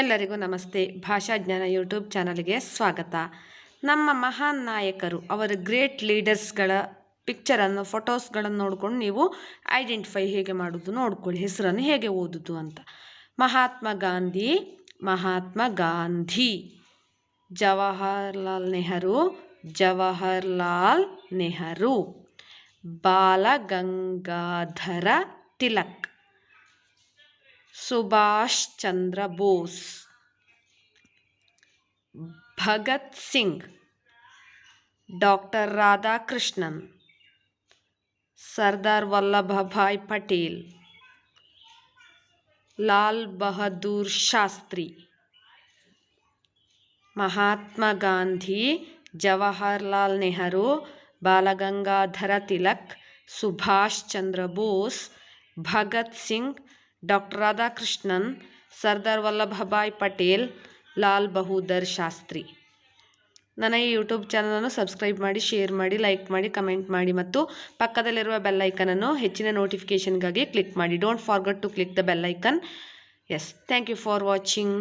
ಎಲ್ಲರಿಗೂ ನಮಸ್ತೆ. ಭಾಷಾಜ್ಞಾನ ಯೂಟ್ಯೂಬ್ ಚಾನಲ್ಗೆ ಸ್ವಾಗತ. ನಮ್ಮ ಮಹಾನ್ ನಾಯಕರು, ಅವರ ಗ್ರೇಟ್ ಲೀಡರ್ಸ್ಗಳ ಪಿಕ್ಚರನ್ನು ಫೋಟೋಸ್ಗಳನ್ನು ನೋಡ್ಕೊಂಡು ನೀವು ಐಡೆಂಟಿಫೈ ಹೇಗೆ ಮಾಡೋದು, ನೋಡ್ಕೊಳ್ಳಿ, ಹೆಸರನ್ನು ಹೇಗೆ ಓದುದು ಅಂತ. Mahatma Gandhi Mahatma Gandhi, Jawaharlal Nehru Jawaharlal Nehru, Balagangadhara Tilak. Subhash Chandra Bose Bhagat Singh doctor Radhakrishnan Sardar Vallabhbhai Patel Lal Bahadur Shastri Mahatma Gandhi Jawaharlal Nehru Balagangadhara Tilak Subhash Chandra Bose Bhagat Singh doctor Radhakrishnan, Sardar Vallabhbhai Patel, Lal Bahadur Shastri. ನನ್ನ ಈ YouTube ಚಾನಲನ್ನು subscribe ಮಾಡಿ, share ಮಾಡಿ, like ಮಾಡಿ, comment ಮಾಡಿ ಮತ್ತು ಪಕ್ಕದಲ್ಲಿರುವ bell ಐಕನನ್ನು ಹೆಚ್ಚಿನ ನೋಟಿಫಿಕೇಷನ್ಗಾಗಿ ಕ್ಲಿಕ್ ಮಾಡಿ. Don't forget to click the bell icon. Yes, thank you for watching.